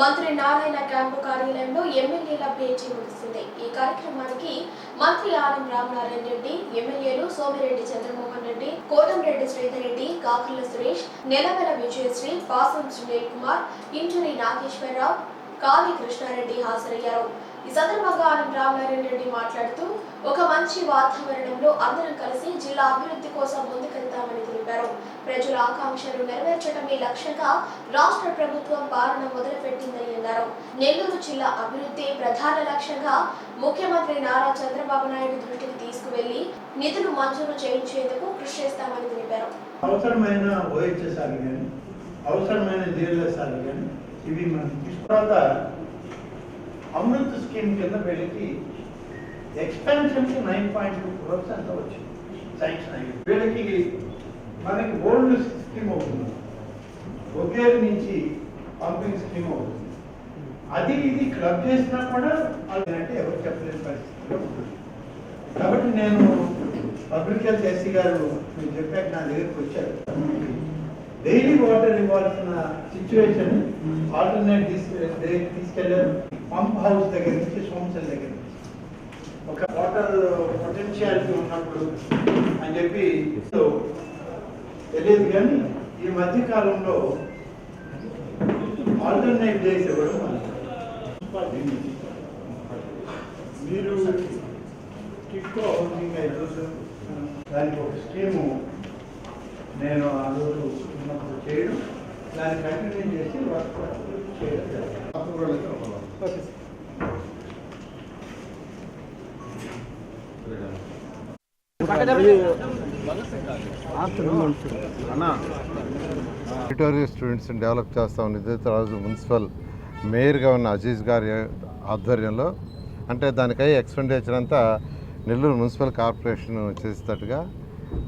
మంత్రి నారాయణ క్యాంపు కార్యాలయంలో ఎమ్మెల్యేల పేజీ ముగిసింది. ఈ కార్యక్రమానికి మంత్రి ఆనం రామనారాయణ రెడ్డి ఎమ్మెల్యేలు సోమిరెడ్డి చంద్రమోహన్ రెడ్డి కోదంరెడ్డి శ్రీధర్ రెడ్డి కాకుల సురేష్ నెలవెల విజయశ్రీ పాసం సునీల్ కుమార్ ఇంటూరి నాగేశ్వరరావు కాళీ కృష్ణారెడ్డి హాజరయ్యారు. ఈ సందర్భంగా ఆనం రామనారాయణ రెడ్డి మాట్లాడుతూ ఒక మంచి వాతావరణంలో అందరం కలిసి జిల్లా అభివృద్ధి కోసం ముందుకెళ్తామని తెలిపారు. ప్రజల ఆకాంక్షలు నెరవేర్చడమే లక్ష్యంగా రాష్ట్ర ప్రభుత్వం పాలన మొదలుపెట్టిందని అన్నారు. నెల్లూరు జిల్లా అభివృద్ధి ప్రధాన లక్ష్యంగా ముఖ్యమంత్రి నారా చంద్రబాబు నాయుడు దృష్టికి తీసుకువెళ్ళి నిధులు మంజూరు చేయించేందుకు కృషి చేస్తామని తెలిపారు. అవసరమైన అవసరమైన ఇవి మనం తీసుకున్న అమృత్ స్కీమ్ కింద వీళ్ళకి ఎక్స్పెన్షన్కి నైన్ పాయింట్ టూ క్రోర్స్ అంత వచ్చింది శాంక్షన్ అయ్యింది వీళ్ళకి మనకి ఓల్డ్ స్కీమ్ అవుతుంది. ఒకేరు నుంచి పంపింగ్ స్కీమ్ అవుతుంది. అది ఇది క్లబ్ చేసినా కూడా అది అంటే ఎవరు చెప్పలేని పరిస్థితిలో ఉంటుంది. కాబట్టి నేను పబ్లిక్ హెల్త్ ఎస్సీ గారు మీరు చెప్పాక నా దగ్గరికి వచ్చారు. డైలీ వాటర్ ఇవ్వాల్సిన సిచ్యువేషన్ ఆల్టర్నేట్ తీసుకెళ్ళారు. పంప్ హౌస్ దగ్గర నుంచి సోమసల్ దగ్గర నుంచి. ఒక వాటర్ పొటెన్షియాలిటీ ఉన్నప్పుడు అని చెప్పి తెలియదు కానీ ఈ మధ్య కాలంలో ఆల్టర్నేట్ డేస్ ఇవ్వడం మీరు టిక్కో హౌసింగ్ ఈరోజు దానికి ఒక స్కీము నేను ఆ రోజు ఉన్నప్పుడు చేయడం దాన్ని కంటిన్యూ చేసి వర్క్ చేయడం. స్టూడెంట్స్ని డెవలప్ చేస్తాం నిద్రరాజు మున్సిపల్ మేయర్గా ఉన్న అజీజ్ గారి ఆధ్వర్యంలో అంటే దానికై ఎక్స్పెండిచర్ అంతా నెల్లూరు మున్సిపల్ కార్పొరేషన్ చేసేటట్టుగా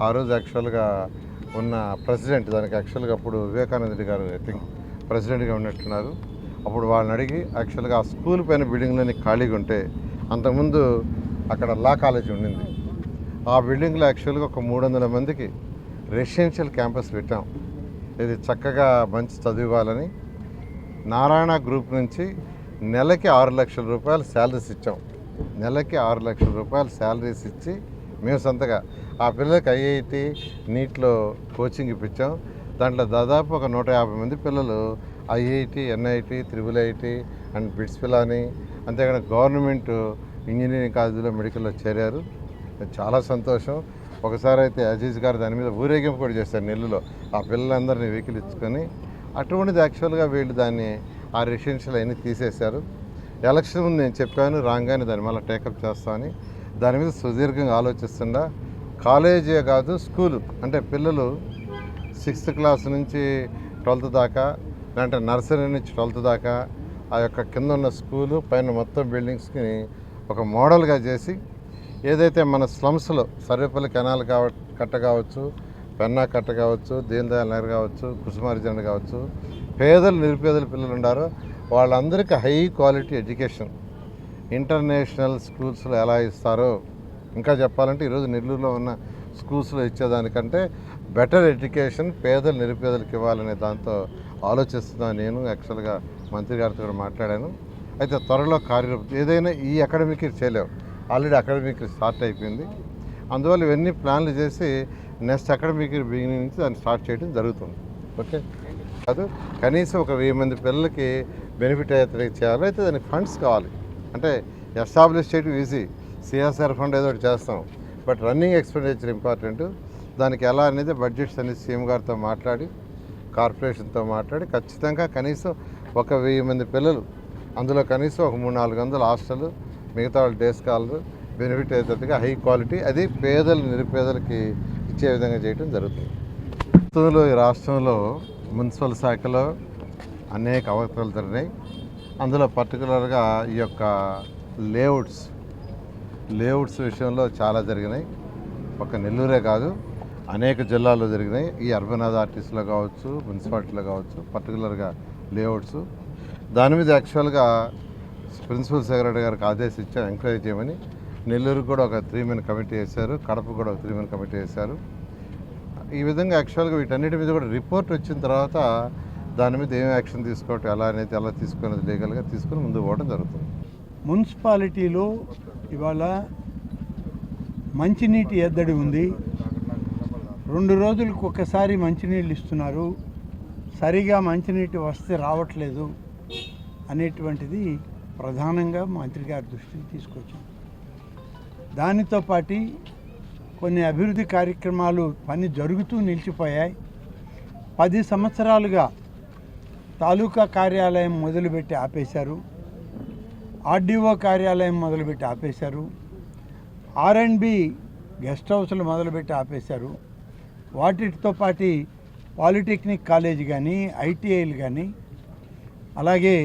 ఆ రోజు యాక్చువల్గా ఉన్న ప్రెసిడెంట్ దానికి యాక్చువల్గా అప్పుడు వివేకానంద రెడ్డి గారు ఐ థింక్ ప్రెసిడెంట్గా ఉన్నట్టున్నారు. అప్పుడు వాళ్ళని అడిగి యాక్చువల్గా ఆ స్కూల్ పైన బిల్డింగ్లోని ఖాళీగా ఉంటే అంతకుముందు అక్కడ లా కాలేజీ ఉండింది. ఆ బిల్డింగ్లో యాక్చువల్గా ఒక మూడు వందల మందికి రెసిడెన్షియల్ క్యాంపస్ పెట్టాం. ఇది చక్కగా మంచి చదివాలని నారాయణ గ్రూప్ నుంచి నెలకి ఆరు లక్షల రూపాయలు శాలరీస్ ఇచ్చాం. నెలకి ఆరు లక్షల రూపాయలు శాలరీస్ ఇచ్చి మేము సొంతగా ఆ పిల్లలకి ఐఐటి నీట్లో కోచింగ్ ఇప్పించాం. దాంట్లో దాదాపు ఒక నూట యాభై మంది పిల్లలు IIT NIT triple IT and BITS Pilani అంతేకాని గవర్నమెంట్ ఇంజనీరింగ్ కాలేజీలో మెడికల్లో చేరారు. చాలా సంతోషం. ఒకసారి అయితే అజీజ్ గారు దాని మీద ఊరేగింపు కూడా చేశారు నెల్లులో ఆ పిల్లలందరినీ వెహికల్ ఇచ్చుకొని అటువంటిది యాక్చువల్గా వీళ్ళు దాన్ని ఆ రెసిడెన్షియల్ అన్నీ తీసేశారు. ఎలక్షన్ ముందు నేను చెప్పాను రాగానే దాని మళ్ళీ టేకప్ చేస్తామని దాని మీద సుదీర్ఘంగా ఆలోచిస్తుండా. కాలేజీ కాదు స్కూలు. అంటే పిల్లలు సిక్స్త్ క్లాస్ నుంచి ట్వెల్త్ దాకా లేదంటే నర్సరీ నుంచి ట్వెల్త్ దాకా ఆ యొక్క కింద ఉన్న స్కూలు పైన మొత్తం బిల్డింగ్స్కి ఒక మోడల్గా చేసి ఏదైతే మన స్లమ్స్లో సర్వేపల్లి కెనాల్ కావ కట్ట కావచ్చు పెన్నా కట్ట కావచ్చు దీన్ దయాల్ నగర్ కావచ్చు కుసుమార్జన కావచ్చు పేదలు నిరుపేదల పిల్లలు ఉండారో వాళ్ళందరికీ హై క్వాలిటీ ఎడ్యుకేషన్. ఇంటర్నేషనల్ స్కూల్స్లో ఎలా ఇస్తారో ఇంకా చెప్పాలంటే ఈరోజు నెల్లూరులో ఉన్న స్కూల్స్లో ఇచ్చేదానికంటే బెటర్ ఎడ్యుకేషన్ పేదలు నిరుపేదలకు ఇవ్వాలనే దాంతో ఆలోచిస్తున్నాను నేను. యాక్చువల్గా మంత్రి గారితో కూడా మాట్లాడాను. అయితే త్వరలో కార్యరూపం ఏదైనా ఈ అకాడమిక్ చేయలేవు. ఆల్రెడీ అకాడమిక్ స్టార్ట్ అయిపోయింది. అందువల్ల ఇవన్నీ ప్లాన్లు చేసి నెక్స్ట్ అకాడమిక్ బిగినింగ్ నుంచి దాన్ని స్టార్ట్ చేయడం జరుగుతుంది. ఓకే? కాదు కనీసం ఒక వెయ్యి మంది పిల్లలకి బెనిఫిట్ అయితే చేయాలి. అయితే దానికి ఫండ్స్ కావాలి. అంటే ఎస్టాబ్లిష్ చేయడం ఈజీ. సిఎస్ఆర్ ఫండ్ ఏదో ఒకటి చేస్తాం. బట్ రన్నింగ్ ఎక్స్పెండిచర్ ఇంపార్టెంట్ దానికి ఎలా అనేది బడ్జెట్స్ అనేది సీఎం గారితో మాట్లాడి కార్పొరేషన్తో మాట్లాడి ఖచ్చితంగా కనీసం ఒక వెయ్యి మంది పిల్లలు అందులో కనీసం ఒక మూడు నాలుగు వందల హాస్టల్ మిగతా వాళ్ళు డేస్ స్కాలర్ బెనిఫిట్ అయ్యేటట్టుగా హై క్వాలిటీ అది పేదలు నిరుపేదలకి ఇచ్చే విధంగా చేయడం జరుగుతుంది. ప్రస్తుతంలో ఈ రాష్ట్రంలో మున్సిపల్ శాఖలో అనేక అవకతలు జరిగినాయి. అందులో పర్టికులర్గా ఈ యొక్క లేఅవుట్స్ లేఅవుట్స్ విషయంలో చాలా జరిగినాయి. ఒక నెల్లూరే కాదు అనేక జిల్లాల్లో జరిగినాయి. ఈ అర్బన్ అథారిటీస్లో కావచ్చు మున్సిపాలిటీలో కావచ్చు పర్టికులర్గా లేఅవుట్స్. దాని మీద యాక్చువల్గా ప్రిన్సిపల్ సెక్రటరీ గారికి ఆదేశించారు ఎంక్వైరీ చేయమని నెల్లూరు కూడా ఒక త్రీ మెన్ కమిటీ వేశారు కడప కూడా ఒక త్రీ మెన్ కమిటీ వేశారు. ఈ విధంగా యాక్చువల్గా వీటన్నిటి మీద కూడా రిపోర్ట్ వచ్చిన తర్వాత దాని మీద ఏం యాక్షన్ తీసుకోవటం ఎలా అనేది ఎలా తీసుకునేది లీగల్గా తీసుకుని ముందు పోవడం జరుగుతుంది. మున్సిపాలిటీలో ఇవాళ మంచినీటి ఎద్దడి ఉంది. రెండు రోజులకు ఒకసారి మంచినీళ్ళు ఇస్తున్నారు. సరిగా మంచినీటి వస్తే రావట్లేదు అనేటువంటిది ప్రధానంగా మంత్రి గారి దృష్టికి తీసుకొచ్చాం. దానితో పాటు కొన్ని అభివృద్ధి కార్యక్రమాలు పని జరుగుతూ నిలిచిపోయాయి. పది సంవత్సరాలుగా తాలూకా కార్యాలయం మొదలుపెట్టి ఆపేశారు. ఆర్డీఓ కార్యాలయం మొదలుపెట్టి ఆపేశారు. ఆర్ అండ్ బి గెస్ట్ హౌస్లు మొదలుపెట్టి ఆపేశారు. వాటితో పాటు పాలిటెక్నిక్ కాలేజ్ కానీ ఐటీఐలు కానీ అలాగే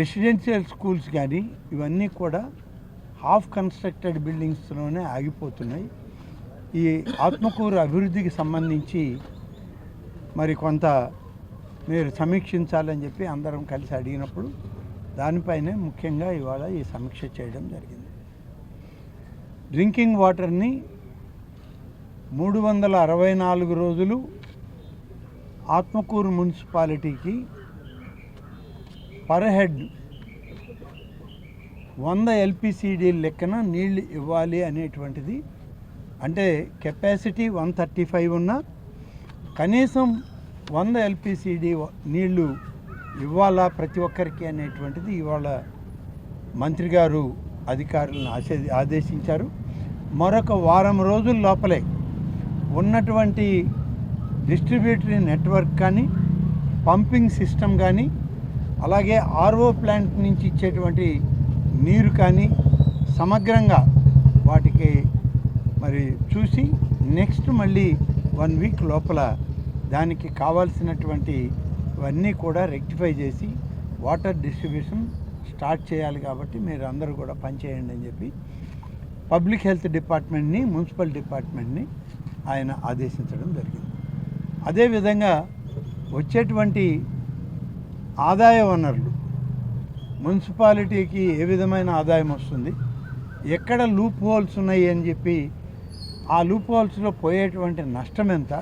రెసిడెన్షియల్ స్కూల్స్ కానీ ఇవన్నీ కూడా హాఫ్ కన్స్ట్రక్టెడ్ బిల్డింగ్స్లోనే ఆగిపోతున్నాయి. ఈ ఆత్మకూరు అభివృద్ధికి సంబంధించి మరి కొంత మీరు సమీక్షించాలని చెప్పి అందరం కలిసి అడిగినప్పుడు దానిపైనే ముఖ్యంగా ఇవాళ ఈ సమీక్ష చేయడం జరిగింది. డ్రింకింగ్ వాటర్ని మూడు వందల అరవై నాలుగు రోజులు ఆత్మకూరు మున్సిపాలిటీకి పర్ హెడ్ వంద ఎల్పిసిడి లెక్కన నీళ్ళు ఇవ్వాలి అనేటువంటిది అంటే కెపాసిటీ వన్ థర్టీ ఫైవ్ ఉన్న కనీసం వంద ఎల్పిసిడి నీళ్ళు ఇవాళ ప్రతి ఒక్కరికి అనేటువంటిది ఇవాళ మంత్రి గారు అధికారులను ఆశే ఆదేశించారు. మరొక వారం రోజుల లోపలే ఉన్నటువంటి డిస్ట్రిబ్యూటరీ నెట్వర్క్ కానీ పంపింగ్ సిస్టమ్ కానీ అలాగే ఆర్ఓ ప్లాంట్ నుంచి ఇచ్చేటువంటి నీరు కానీ సమగ్రంగా వాటికి మరి చూసి నెక్స్ట్ మళ్ళీ వన్ వీక్ లోపల దానికి కావాల్సినటువంటి ఇవన్నీ కూడా రెక్టిఫై చేసి వాటర్ డిస్ట్రిబ్యూషన్ స్టార్ట్ చేయాలి కాబట్టి మీరు అందరూ కూడా పనిచేయండి అని చెప్పి పబ్లిక్ హెల్త్ డిపార్ట్మెంట్ని మున్సిపల్ డిపార్ట్మెంట్ని ఆయన ఆదేశించడం జరిగింది. అదేవిధంగా వచ్చేటువంటి ఆదాయ వనరులు మున్సిపాలిటీకి ఏ విధమైన ఆదాయం వస్తుంది ఎక్కడ లూప్ హోల్స్ ఉన్నాయి అని చెప్పి ఆ లూప్ హోల్స్లో పోయేటువంటి నష్టం ఎంత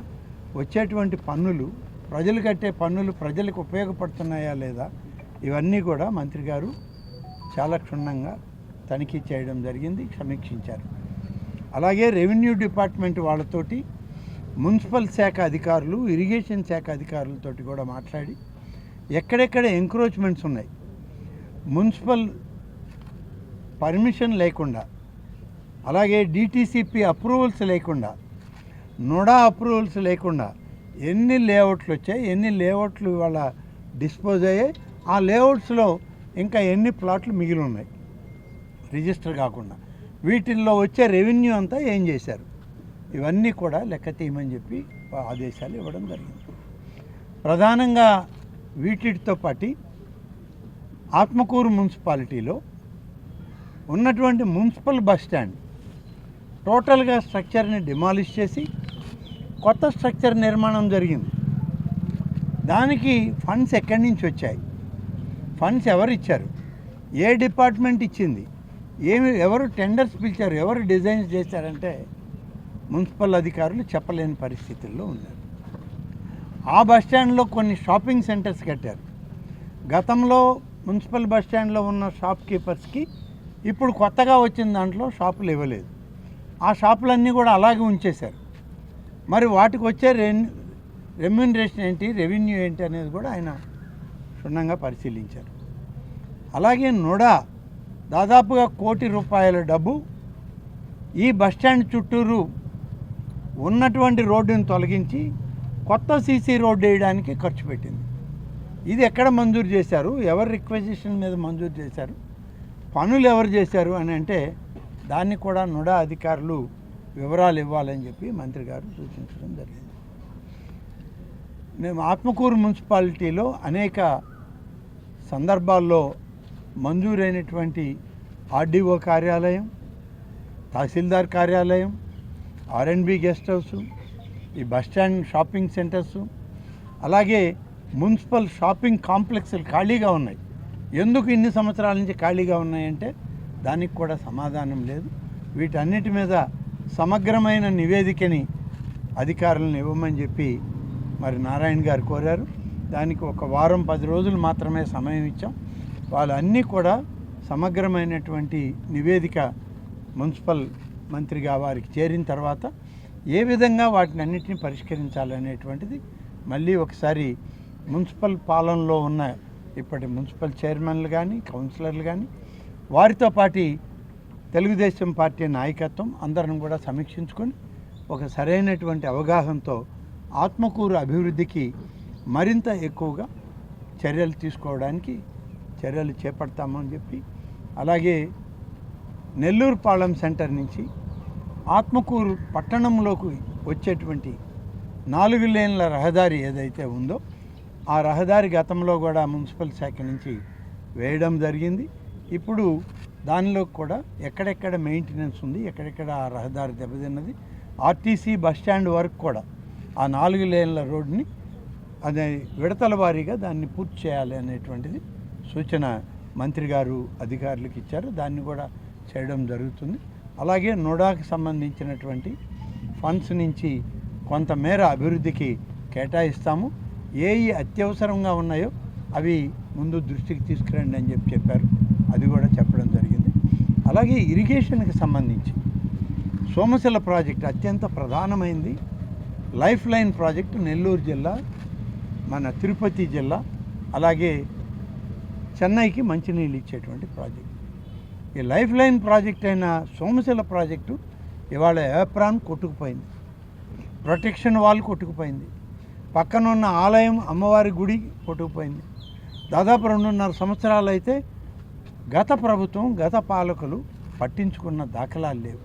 వచ్చేటువంటి పన్నులు ప్రజలు కట్టే పన్నులు ప్రజలకు ఉపయోగపడుతున్నాయా లేదా ఇవన్నీ కూడా మంత్రి గారు చాలా క్షుణ్ణంగా తనిఖీ చేయడం జరిగింది సమీక్షించారు. అలాగే రెవెన్యూ డిపార్ట్మెంట్ వాళ్ళతోటి మున్సిపల్ శాఖ అధికారులు ఇరిగేషన్ శాఖ అధికారులతోటి కూడా మాట్లాడి ఎక్కడెక్కడ ఎంక్రోచ్మెంట్స్ ఉన్నాయి మున్సిపల్ పర్మిషన్ లేకుండా అలాగే డిటీసీపీ అప్రూవల్స్ లేకుండా నోడా అప్రూవల్స్ లేకుండా ఎన్ని లేఅవుట్లు వచ్చాయి ఎన్ని లేఅవుట్లు ఇవాళ డిస్పోజ్ అయ్యాయి ఆ లేఅవుట్స్లో ఇంకా ఎన్ని ప్లాట్లు మిగిలి ఉన్నాయి. రిజిస్టర్ కాకుండా. వీటిల్లో వచ్చే రెవెన్యూ అంతా ఏం చేశారు? ఇవన్నీ కూడా లెక్క తీయమని చెప్పి ఆదేశాలు ఇవ్వడం జరిగింది. ప్రధానంగా వీటితో పాటు ఆత్మకూరు మున్సిపాలిటీలో ఉన్నటువంటి మున్సిపల్ బస్ స్టాండ్ టోటల్గా స్ట్రక్చర్ని డిమాలిష్ చేసి కొత్త స్ట్రక్చర్ నిర్మాణం జరిగింది. దానికి ఫండ్స్ ఎక్కడి నుంచి వచ్చాయి? ఫండ్స్ ఎవరు ఇచ్చారు? ఏ డిపార్ట్మెంట్ ఇచ్చింది? ఏమి ఎవరు టెండర్స్ పిలిచారు? ఎవరు డిజైన్స్ చేశారంటే మున్సిపల్ అధికారులు చెప్పలేని పరిస్థితుల్లో ఉన్నారు. ఆ బస్ స్టాండ్లో కొన్ని షాపింగ్ సెంటర్స్ కట్టారు. గతంలో మున్సిపల్ బస్ స్టాండ్లో ఉన్న షాప్ కీపర్స్కి ఇప్పుడు కొత్తగా వచ్చిన దాంట్లో షాపులు ఇవ్వలేదు. ఆ షాపులన్నీ కూడా అలాగే ఉంచేశారు. మరి వాటికి వచ్చే రెన్ రెమ్యునరేషన్ ఏంటి రెవెన్యూ ఏంటి అనేది కూడా ఆయన క్షుణ్ణంగా పరిశీలించారు. అలాగే నుడా దాదాపుగా కోటి రూపాయల డబ్బు ఈ బస్టాండ్ చుట్టూరు ఉన్నటువంటి రోడ్డుని తొలగించి కొత్త సీసీ రోడ్డు వేయడానికి ఖర్చు పెట్టింది. ఇది ఎక్కడ మంజూరు చేశారు? ఎవరు రిక్వెజిషన్ మీద మంజూరు చేశారు? పనులు ఎవరు చేశారు అని అంటే దాన్ని కూడా నుడా అధికారులు వివరాలు ఇవ్వాలని చెప్పి మంత్రి గారు సూచించడం జరిగింది. మేము ఆత్మకూరు మున్సిపాలిటీలో అనేక సందర్భాల్లో మంజూరైనటువంటి ఆర్డీఓ కార్యాలయం తహసీల్దార్ కార్యాలయం R and B guest house ఈ బస్టాండ్ షాపింగ్ సెంటర్స్ అలాగే మున్సిపల్ షాపింగ్ కాంప్లెక్స్లు ఖాళీగా ఉన్నాయి. ఎందుకు ఇన్ని సంవత్సరాల నుంచి ఖాళీగా ఉన్నాయంటే దానికి కూడా సమాధానం లేదు. వీటన్నిటి మీద సమగ్రమైన నివేదికని అధికారులను ఇవ్వమని చెప్పి మరి నారాయణ గారు కోరారు. దానికి ఒక వారం పది రోజులు మాత్రమే సమయం ఇచ్చాం. వాళ్ళన్నీ కూడా సమగ్రమైనటువంటి నివేదిక మున్సిపల్ మంత్రిగా వారికి చేరిన తర్వాత ఏ విధంగా వాటిని అన్నింటినీ పరిష్కరించాలనేటువంటిది మళ్ళీ ఒకసారి మున్సిపల్ పాలనలో ఉన్న ఇప్పటి మున్సిపల్ చైర్మన్లు కానీ కౌన్సిలర్లు కానీ వారితో పాటి తెలుగుదేశం పార్టీ నాయకత్వం అందరం కూడా సమీక్షించుకొని ఒక సరైనటువంటి అవగాహనతో ఆత్మకూరు అభివృద్ధికి మరింత ఎక్కువగా చర్యలు తీసుకోవడానికి చర్యలు చేపడతామని చెప్పి అలాగే నెల్లూరు పాళెం సెంటర్ నుంచి ఆత్మకూరు పట్టణంలోకి వచ్చేటువంటి నాలుగు లేన్ల రహదారి ఏదైతే ఉందో ఆ రహదారి గతంలో కూడా మున్సిపల్ శాఖ నుంచి వేయడం జరిగింది. ఇప్పుడు దానిలో కూడా ఎక్కడెక్కడ మెయింటెనెన్స్ ఉంది ఎక్కడెక్కడ ఆ రహదారి దెబ్బతిన్నది ఆర్టీసీ బస్ స్టాండ్ వరకు కూడా ఆ నాలుగు లేన్ల రోడ్ని అదే విడతల వారీగా దాన్ని పూర్తి చేయాలి అనేటువంటిది సూచన మంత్రి గారు అధికారులకు ఇచ్చారు. దాన్ని కూడా చేయడం జరుగుతుంది. అలాగే నోడాకు సంబంధించినటువంటి ఫండ్స్ నుంచి కొంతమేర అభివృద్ధికి కేటాయిస్తాము. ఏ అత్యవసరంగా ఉన్నాయో అవి ముందు దృష్టికి తీసుకురండి అని చెప్పి చెప్పారు. అది కూడా చెప్పడం అలాగే ఇరిగేషన్కి సంబంధించి సోమశిల ప్రాజెక్ట్ అత్యంత ప్రధానమైంది. లైఫ్ లైన్ ప్రాజెక్టు నెల్లూరు జిల్లా మన తిరుపతి జిల్లా అలాగే చెన్నైకి మంచినీళ్ళు ఇచ్చేటువంటి ప్రాజెక్ట్. ఈ లైఫ్ లైన్ ప్రాజెక్ట్ అయిన సోమశిల ప్రాజెక్టు ఇవాళ ఏప్రాన్ కొట్టుకుపోయింది. ప్రొటెక్షన్ వాల్ కొట్టుకుపోయింది. పక్కన ఉన్న ఆలయం అమ్మవారి గుడి కొట్టుకుపోయింది. దాదాపు రెండున్నర సంవత్సరాలు అయితే గత ప్రభుత్వం గత పాలకులు పట్టించుకున్న దాఖలాలు లేవు.